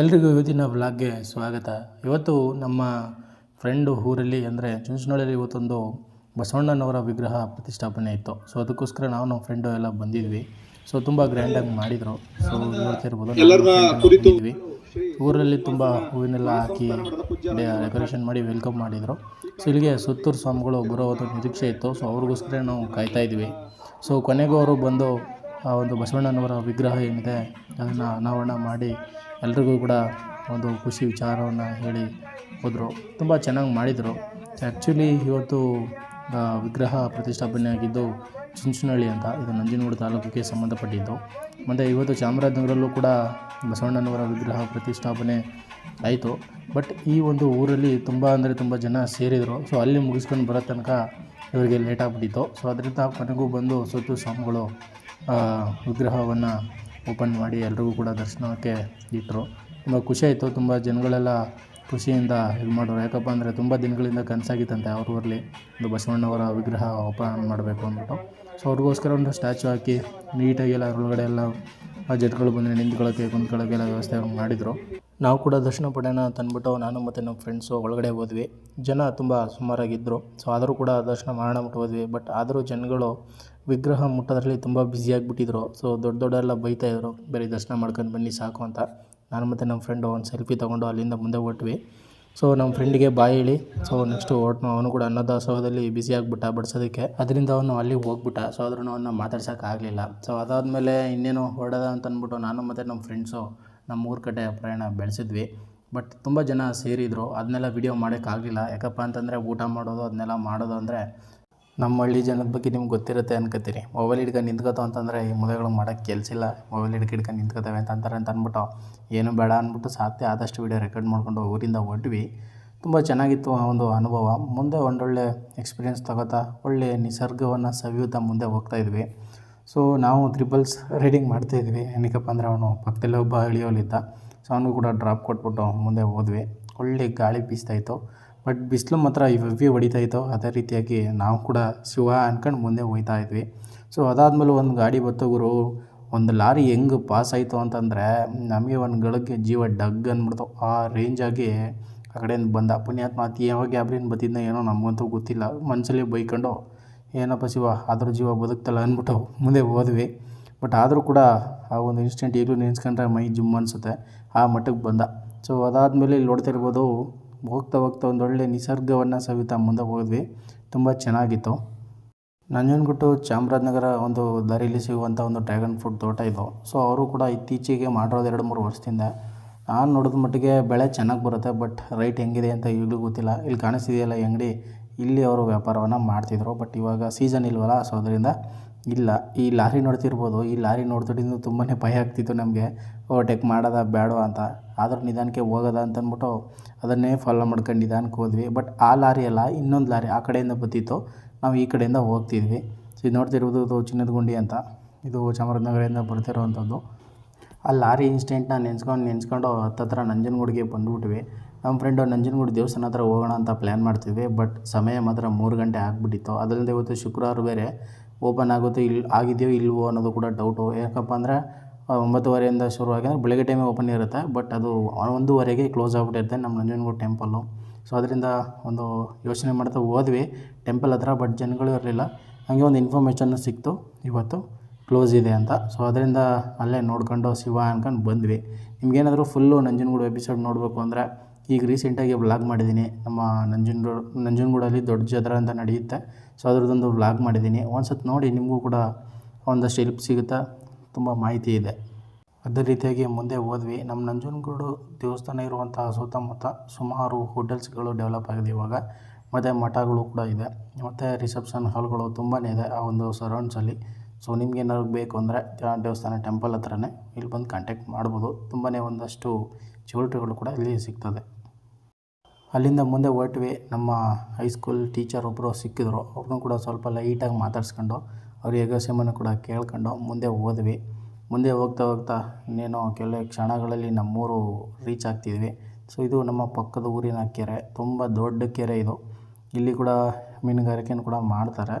ಎಲ್ರಿಗೂ ಇವತ್ತಿನ ಬ್ಲಾಗ್ಗೆ ಸ್ವಾಗತ. ಇವತ್ತು ನಮ್ಮ ಫ್ರೆಂಡು ಊರಲ್ಲಿ ಅಂದರೆ ಚುಂಚನಹಳ್ಳಿಯಲ್ಲಿ ಇವತ್ತೊಂದು ಬಸವಣ್ಣನವರ ವಿಗ್ರಹ ಪ್ರತಿಷ್ಠಾಪನೆ ಇತ್ತು. ಸೊ ಅದಕ್ಕೋಸ್ಕರ ನಾವು ನಮ್ಮ ಫ್ರೆಂಡು ಎಲ್ಲ ಬಂದಿದ್ವಿ. ಸೊ ತುಂಬ ಗ್ರ್ಯಾಂಡಾಗಿ ಮಾಡಿದರು. ಸೊ ನೋಡ್ತಾ ಇರ್ಬೋದು ಬಂದಿದ್ವಿ. ಊರಲ್ಲಿ ತುಂಬ ಹೂವಿನೆಲ್ಲ ಹಾಕಿ ಡೆಕೋರೇಷನ್ ಮಾಡಿ ವೆಲ್ಕಮ್ ಮಾಡಿದರು. ಸೊ ಇಲ್ಲಿಗೆ ಸುತ್ತೂರು ಸ್ವಾಮಿಗಳು ಬರೋ ಒಂದು ನಿರೀಕ್ಷೆ ಇತ್ತು. ಸೊ ಅವ್ರಿಗೋಸ್ಕರ ನಾವು ಕಾಯ್ತಾ ಇದ್ವಿ. ಸೊ ಕೊನೆಗೂ ಅವರು ಬಂದು ಆ ಒಂದು ಬಸವಣ್ಣನವರ ವಿಗ್ರಹ ಏನಿದೆ, ಅದನ್ನು ಅನಾವರಣ ಮಾಡಿ ಎಲ್ರಿಗೂ ಕೂಡ ಒಂದು ಖುಷಿ ವಿಚಾರವನ್ನು ಹೇಳಿ ಹೋದರು. ತುಂಬ ಚೆನ್ನಾಗಿ ಮಾಡಿದರು. ಆ್ಯಕ್ಚುಲಿ ಇವತ್ತು ವಿಗ್ರಹ ಪ್ರತಿಷ್ಠಾಪನೆ ಆಗಿದ್ದು ಚುಂಚನಹಳ್ಳಿ ಅಂತ. ಇದು ನಂಜನಗೂಡು ತಾಲೂಕಿಗೆ ಸಂಬಂಧಪಟ್ಟಿದ್ದು. ಮತ್ತು ಇವತ್ತು ಚಾಮರಾಜನಗರಲ್ಲೂ ಕೂಡ ಬಸವಣ್ಣನವರ ವಿಗ್ರಹ ಪ್ರತಿಷ್ಠಾಪನೆ ಆಯಿತು. ಬಟ್ ಈ ಒಂದು ಊರಲ್ಲಿ ತುಂಬ ಅಂದರೆ ತುಂಬ ಜನ ಸೇರಿದರು. ಸೊ ಅಲ್ಲಿ ಮುಗಿಸ್ಕೊಂಡು ಬರೋ ತನಕ ಇವರಿಗೆ ಲೇಟ್ ಆಗಿಬಿಟ್ಟಿತ್ತು. ಸೊ ಅದರಿಂದ ಕೊನೆಗೂ ಬಂದು ಸುತ್ತು ಸ್ವಾಮಿಗಳು ವಿಗ್ರಹವನ್ನು ಓಪನ್ ಮಾಡಿ ಎಲ್ರಿಗೂ ಕೂಡ ದರ್ಶನಕ್ಕೆ ಇಟ್ಟರು ತುಂಬ ಖುಷಿ ಆಯಿತು, ತುಂಬ ಜನಗಳೆಲ್ಲ ಖುಷಿಯಿಂದ ಇದು ಮಾಡೋರು. ಯಾಕಪ್ಪ ಅಂದರೆ ತುಂಬ ದಿನಗಳಿಂದ ಕನಸಾಗಿತ್ತಂತೆ ಅವ್ರ ಊರಲ್ಲಿ. ಒಂದು ಬಸವಣ್ಣವರ ವಿಗ್ರಹ ಓಪನ್ ಮಾಡಬೇಕು ಅಂದ್ಬಿಟ್ಟು. ಸೊ ಅವ್ರಿಗೋಸ್ಕರ ಒಂದು ಸ್ಟ್ಯಾಚು ಹಾಕಿ ನೀಟಾಗಿ ಎಲ್ಲ ಅದ್ರೊಳಗಡೆ ಎಲ್ಲ ಜನಗಳು ಬಂದರೆ ನಿಂತ್ಕೊಳ್ಳೋಕ್ಕೆ ಕುಂತ್ಕೊಳ್ಳೋಕ್ಕೆಲ್ಲ ವ್ಯವಸ್ಥೆ ಮಾಡಿದರು. ನಾವು ಕೂಡ ದರ್ಶನ ಪಡೆಯೋಣ ಅಂತ ಅಂದ್ಬಿಟ್ಟು ನಾನು ಮತ್ತು ನಮ್ಮ ಫ್ರೆಂಡ್ಸು ಒಳಗಡೆ ಹೋದ್ವಿ. ಜನ ತುಂಬ ಸುಮಾರಾಗಿದ್ದರು ಸೊ ಆದರೂ ಕೂಡ ದರ್ಶನ ಮಾಡೋಣ ಬಿಟ್ಟು ಹೋದ್ವಿ. ಬಟ್ ಆದರೂ ಜನಗಳು ವಿಗ್ರಹ ಮುಟ್ಟೋದ್ರಲ್ಲಿ ತುಂಬ ಬ್ಯುಸಿಯಾಗಿಬಿಟ್ಟಿದ್ರು ಸೊ ದೊಡ್ಡ ದೊಡ್ಡೆಲ್ಲ ಬೈತಾಯಿದ್ರು ಬೇರೆ ದರ್ಶನ ಮಾಡ್ಕೊಂಡು ಬನ್ನಿ ಸಾಕು ಅಂತ. ನಾನು ಮತ್ತು ನಮ್ಮ ಫ್ರೆಂಡು ಒಂದು ಸೆಲ್ಫಿ ತೊಗೊಂಡು ಅಲ್ಲಿಂದ ಮುಂದೆ ಹೊಟ್ವಿ ಸೊ ನಮ್ಮ ಫ್ರೆಂಡಿಗೆ ಬಾಯಿ ಹೇಳಿ. ಸೊ ನೆಕ್ಸ್ಟು ಹೊಟ್ಟು ಅವನು ಕೂಡ ಅನ್ನದಾಸೋಹದಲ್ಲಿ ಬ್ಯುಸಿ ಆಗಿಬಿಟ್ಟ ಬಡಿಸೋದಕ್ಕೆ. ಅದರಿಂದ ಅವನು ಅಲ್ಲಿಗೆ ಹೋಗ್ಬಿಟ್ಟ. ಸೊ ಆದ್ರೂ ಅವನ್ನ ಮಾತಾಡ್ಸೋಕ್ಕಾಗಲಿಲ್ಲ. ಸೊ ಅದಾದಮೇಲೆ ಇನ್ನೇನು ಹೊಡೆದ ಅಂತ ಅಂದ್ಬಿಟ್ಟು ನಾನು ಮತ್ತು ನಮ್ಮ ಫ್ರೆಂಡ್ಸು ನಮ್ಮ ಊರ ಕಡೆ ಪ್ರಯಾಣ ಬೆಳೆಸಿದ್ವಿ. ಬಟ್ ತುಂಬ ಜನ ಸೇರಿದರು. ಅದನ್ನೆಲ್ಲ ವಿಡಿಯೋ ಮಾಡೋಕ್ಕಾಗಲಿಲ್ಲ. ಯಾಕಪ್ಪ ಅಂತಂದರೆ ಊಟ ಮಾಡೋದು ಅದನ್ನೆಲ್ಲ ಮಾಡೋದು ಅಂದರೆ ನಮ್ಮ ಹಳ್ಳಿ ಜನದ ಬಗ್ಗೆ ನಿಮ್ಗೆ ಗೊತ್ತಿರುತ್ತೆ ಅನ್ಕೋತೀರಿ ಮೊಬೈಲ್ ಹಿಡ್ಕೊಂಡು ನಿಂತ್ಕೋತಾವ ಅಂತಂದರೆ ಈ ಮೊದಲುಗಳು ಮಾಡೋಕ್ಕೆ ಕೆಲಸ ಇಲ್ಲ. ಮೊಬೈಲ್ ಹಿಡ್ಕೊ ಹಿಡ್ಕೊಂಡು ನಿಂತ್ಕೋತವೆ ಅಂತ ಅಂತಾರೆ ಅಂತ ಅಂದ್ಬಿಟ್ಟು ಏನು ಬೇಡ ಅಂದ್ಬಿಟ್ಟು ಸಾಧ್ಯ ಆದಷ್ಟು ವಿಡಿಯೋ ರೆಕಾರ್ಡ್ ಮಾಡಿಕೊಂಡು ಊರಿಂದ ಹೊರಟ್ವಿ ತುಂಬ ಚೆನ್ನಾಗಿತ್ತು ಆ ಒಂದು ಅನುಭವ. ಮುಂದೆ ಒಂದೊಳ್ಳೆ ಎಕ್ಸ್ಪೀರಿಯೆನ್ಸ್ ತಗೋತಾ, ಒಳ್ಳೆ ನಿಸರ್ಗವನ್ನು ಸವಿಯುತ್ತಾ ಮುಂದೆ ಹೋಗ್ತಾ ಇದ್ವಿ. ಸೊ ನಾವು ತ್ರಿಪಲ್ಸ್ ರೈಡಿಂಗ್ ಮಾಡ್ತಾಯಿದ್ವಿ ಏನಕ್ಕಪ್ಪ ಅಂದರೆ ಅವನು ಪಕ್ಕದಲ್ಲೇ ಒಬ್ಬ ಇಳಿಯೋಲಿದ್ದ. ಸೊ ಅವನು ಕೂಡ ಡ್ರಾಪ್ ಕೊಟ್ಬಿಟ್ಟು ಮುಂದೆ ಹೋದ್ವಿ. ಒಳ್ಳೆ ಗಾಳಿ ಬೀಸ್ತಾಯಿತ್ತು ಬಟ್ ಬಿಸಿಲು ಮಾತ್ರ ಇವ್ವಿ ಹೊಡಿತಾ ಇತ್ತು. ಅದೇ ರೀತಿಯಾಗಿ ನಾವು ಕೂಡ ಶಿವ ಅನ್ಕೊಂಡು ಮುಂದೆ ಹೋಗ್ತಾ ಇದ್ವಿ. ಸೊ ಅದಾದಮೇಲೆ ಒಂದು ಗಾಡಿ ಬತ್ತು ಒಂದು ಲಾರಿ ಹೆಂಗೆ ಪಾಸ್ ಆಯಿತು ಅಂತಂದರೆ, ನಮಗೆ ಒಂದು ಗಳಿಗೆ ಜೀವ ಡಗ್ ಅಂದ್ಬಿಡ್ತು ಆ ರೇಂಜಾಗಿ ಆ ಕಡೆಯಿಂದ ಬಂದ. ಪುಣ್ಯಾತ್ಮ ಅತಿ ಯಾವಾಗ ಯಾವ್ರೇನು ಬತ್ತಿದ್ದ ಏನೋ ನಮಗಂತೂ ಗೊತ್ತಿಲ್ಲ. ಮನಸ್ಸಲ್ಲಿ ಬೈಕೊಂಡು ಏನಪ್ಪ ಶಿವ, ಆದರೂ ಜೀವ ಬದುಕ್ತಲ್ಲ ಅಂದ್ಬಿಟ್ಟು ಮುಂದೆ ಹೋದ್ವಿ. ಬಟ್ ಆದರೂ ಕೂಡ ಆ ಒಂದು ಇನ್ಸ್ಟೆಂಟ್ ಈಗಲೂ ನೆನೆಸ್ಕೊಂಡ್ರೆ ಮೈ ಜುಮ್ ಅನಿಸುತ್ತೆ. ಆ ಮಟ್ಟಕ್ಕೆ ಬಂದ. ಸೊ ಅದಾದಮೇಲೆ ಇಲ್ಲಿ ನೋಡ್ತಾ ಇರ್ಬೋದು, ಹೋಗ್ತಾ ಹೋಗ್ತಾ ಒಂದು ಒಳ್ಳೆ ನಿಸರ್ಗವನ್ನು ಸವಿತಾ ಮುಂದೆ ಹೋದ್ವಿ. ತುಂಬ ಚೆನ್ನಾಗಿತ್ತು. ನಂಜನಗೂಡು ಚಾಮರಾಜನಗರ ಒಂದು ದಾರಿಯಲ್ಲಿ ಸಿಗುವಂಥ ಒಂದು ಡ್ರ್ಯಾಗನ್ ಫ್ರೂಟ್ ತೋಟ ಇದು. ಸೊ ಅವರು ಕೂಡ ಇತ್ತೀಚೆಗೆ ಮಾಡಿರೋದು ಎರಡು ಮೂರು ವರ್ಷದಿಂದ. ನಾನು ನೋಡಿದ ಮಟ್ಟಿಗೆ ಬೆಳೆ ಚೆನ್ನಾಗಿ ಬರುತ್ತೆ, ಬಟ್ ರೈಟ್ ಹೆಂಗಿದೆ ಅಂತ ಈಗಲೂ ಗೊತ್ತಿಲ್ಲ. ಇಲ್ಲಿ ಕಾಣಿಸ್ತಿದೆಯಲ್ಲ ಅಂಗಡಿ? ಇಲ್ಲಿ ಅವರು ವ್ಯಾಪಾರವನ್ನು ಮಾಡ್ತಿದ್ರು. ಬಟ್ ಇವಾಗ ಸೀಸನ್ ಇಲ್ವಲ್ಲ ಸೊ ಅದರಿಂದ ಇಲ್ಲ. ಈ ಲಾರಿ ನೋಡ್ತಿರ್ಬೋದು. ಈ ಲಾರಿ ನೋಡ್ತಿದ್ದು ತುಂಬಾ ಭಯ ಆಗ್ತಿತ್ತು ನಮಗೆ. ಓವರ್ಟೇಕ್ ಮಾಡೋದ ಬೇಡ ಅಂತ. ಆದರೂ ನಿಧಾನಕ್ಕೆ ಹೋಗೋದ ಅಂತ ಅಂದ್ಬಿಟ್ಟು ಅದನ್ನೇ ಫಾಲೋ ಮಾಡ್ಕೊಂಡು ನಿಧಾನಕ್ಕೆ ಹೋದ್ವಿ. ಬಟ್ ಆ ಲಾರಿ ಅಲ್ಲ, ಇನ್ನೊಂದು ಲಾರಿ ಆ ಕಡೆಯಿಂದ ಬತ್ತಿತ್ತು ನಾವು ಈ ಕಡೆಯಿಂದ ಹೋಗ್ತಿದ್ವಿ. ಸೊ ಇದು ನೋಡ್ತಿರ್ಬೋದು ಇದು ಚಿನ್ನದ ಗುಂಡಿ ಅಂತ. ಇದು ಚಾಮರಾಜನಗರದಿಂದ ಬರ್ತಿರೋವಂಥದ್ದು. ಆ ಲಾರಿ ಇನ್ಸಿಡೆಂಟ್ನ ನೆನ್ಸ್ಕೊಂಡು ನೆನೆಸ್ಕೊಂಡು ಹತ್ತತ್ರ ನಂಜನಗೂಡಿಗೆ ಬಂದುಬಿಟ್ವಿ. ನಮ್ಮ ಫ್ರೆಂಡು ನಂಜನಗೂಡು ದೇವಸ್ಥಾನ ಹತ್ರ ಹೋಗೋಣ ಅಂತ ಪ್ಲ್ಯಾನ್ ಮಾಡ್ತಿದ್ವಿ ಬಟ್ ಸಮಯ ಮಾತ್ರ ಮೂರು ಗಂಟೆ ಆಗಿಬಿಟ್ಟಿತ್ತು. ಅದರಿಂದ ಇವತ್ತು ಶುಕ್ರವಾರ ಬೇರೆ ಓಪನ್ ಆಗುತ್ತೋ ಇಲ್ಲಿ ಆಗಿದೆಯೋ ಇಲ್ವೋ ಅನ್ನೋದು ಕೂಡ ಡೌಟು ಯಾಕಪ್ಪ ಅಂದರೆ ಒಂಬತ್ತುವರೆಯಿಂದ ಶುರುವಾಗಿ ಅಂದರೆ ಬೆಳಗ್ಗೆ ಟೈಮೇ ಓಪನ್ ಇರುತ್ತೆ ಬಟ್ ಅದು ಒಂದೂವರೆಗೆ ಕ್ಲೋಸ್ ಆಗ್ಬಿಟ್ಟಿರುತ್ತೆ ನಮ್ಮ ನಂಜನಗೂಡು ಟೆಂಪಲ್ಲು ಸೊ ಅದರಿಂದ ಒಂದು ಯೋಚನೆ ಮಾಡ್ತಾ ಹೋದ್ವಿ ಟೆಂಪಲ್ ಹತ್ರ ಬಟ್ ಜನಗಳು ಇರಲಿಲ್ಲ. ಹಾಗೆ ಒಂದು ಇನ್ಫಾರ್ಮೇಷನ್ ಸಿಕ್ತು, ಇವತ್ತು ಕ್ಲೋಸ್ ಇದೆ ಅಂತ. ಸೊ ಅದರಿಂದ ಅಲ್ಲೇ ನೋಡ್ಕೊಂಡು ಶಿವ ಅನ್ಕೊಂಡು ಬಂದ್ವಿ. ನಿಮ್ಗೇನಾದರೂ ಫುಲ್ಲು ನಂಜನಗೂಡು ಎಪಿಸೋಡ್ ನೋಡಬೇಕು ಅಂದರೆ ಈಗ ರೀಸೆಂಟಾಗಿ ವ್ಲಾಗ್ ಮಾಡಿದ್ದೀನಿ. ನಮ್ಮ ನಂಜನಗೂಡು ನಂಜನಗೂಡಲ್ಲಿ ದೊಡ್ಡ ಜಾತ್ರೆ ಅಂತ ನಡೆಯುತ್ತೆ. ಸೊ ಅದರದ್ದೊಂದು ವ್ಲಾಗ್ ಮಾಡಿದ್ದೀನಿ. ಒಂದು ನೋಡಿ ನಿಮಗೂ ಕೂಡ ಒಂದಷ್ಟು ಹೆಲ್ಪ್ ಸಿಗುತ್ತಾ? ತುಂಬ ಮಾಹಿತಿ ಇದೆ. ಅದೇ ರೀತಿಯಾಗಿ ಮುಂದೆ ಹೋದ್ವಿ. ನಮ್ಮ ನಂಜನಗೂಡು ದೇವಸ್ಥಾನ ಇರುವಂತಹ ಸುತ್ತಮುತ್ತ ಸುಮಾರು ಹೋಟೆಲ್ಸ್ಗಳು ಡೆವಲಪ್ ಆಗಿದೆ ಇವಾಗ. ಮತ್ತು ಮಠಗಳು ಕೂಡ ಇದೆ. ಮತ್ತು ರಿಸೆಪ್ಷನ್ ಹಾಲ್ಗಳು ತುಂಬಾ ಇದೆ ಆ ಒಂದು ಸರೌಂಡ್ಸಲ್ಲಿ ಸೊ ನಿಮ್ಗೆ ಏನಾದ್ರು ಬೇಕು ಅಂದರೆ ದೇವಸ್ಥಾನ ಟೆಂಪಲ್ ಹತ್ರನೇ ಇಲ್ಲಿ ಬಂದು ಕಾಂಟ್ಯಾಕ್ಟ್ ಮಾಡ್ಬೋದು. ತುಂಬಾ ಒಂದಷ್ಟು ಚೌಲ್ಟ್ರಿಗಳು ಕೂಡ ಇಲ್ಲಿ ಸಿಗ್ತದೆ. ಅಲ್ಲಿಂದ ಮುಂದೆ ಹೊರಟ್ವಿ. ನಮ್ಮ ಹೈಸ್ಕೂಲ್ ಟೀಚರ್ ಒಬ್ಬರು ಸಿಕ್ಕಿದ್ರು. ಅವ್ರನ್ನೂ ಕೂಡ ಸ್ವಲ್ಪ ಲೈಟಾಗಿ ಮಾತಾಡ್ಸ್ಕೊಂಡು ಅವ್ರ ಯೋಗಕ್ಷೇಮನ ಕೂಡ ಕೇಳ್ಕೊಂಡು ಮುಂದೆ ಹೋದ್ವಿ. ಮುಂದೆ ಹೋಗ್ತಾ ಹೋಗ್ತಾ ಇನ್ನೇನೋ ಕೆಲವೇ ಕ್ಷಣಗಳಲ್ಲಿ ನಮ್ಮೂರು ರೀಚ್ ಆಗ್ತಿದ್ವಿ. ಸೊ ಇದು ನಮ್ಮ ಪಕ್ಕದ ಊರಿನ ಕೆರೆ. ತುಂಬ ದೊಡ್ಡ ಕೆರೆ ಇದು. ಇಲ್ಲಿ ಕೂಡ ಮೀನುಗಾರಿಕೆಯನ್ನು ಕೂಡ ಮಾಡ್ತಾರೆ.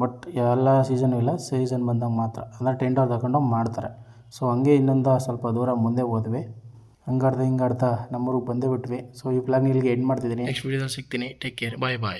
ಬಟ್ ಎಲ್ಲ ಸೀಸನು ಇಲ್ಲ ಸೀಸನ್ ಬಂದಾಗ ಮಾತ್ರ. ಅಂದರೆ ಟೆಂಡರ್ ತಗೊಂಡು ಮಾಡ್ತಾರೆ. ಸೊ ಹಂಗೆ ಇನ್ನೊಂದು ಸ್ವಲ್ಪ ದೂರ ಮುಂದೆ ಹೋದ್ವಿ. ಹಂಗಾಡ್ತಾ ಹಿಂಗಾಡ್ತಾ ನಮ್ಮೂರಿಗೆ ಬಂದೇ ಬಿಟ್ವಿ. ಸೊ ಈ ಪ್ಲಾನ್ ಇಲ್ಲಿಗೆ ಎಂಡ್ ಮಾಡ್ತಿದ್ದೀನಿ. ನೆಕ್ಸ್ಟ್ ವೀಡಿಯೋದಲ್ಲಿ ಸಿಗ್ತೀನಿ. ಟೇಕ್ ಕೇರ್ ಬಾಯ್ ಬಾಯ್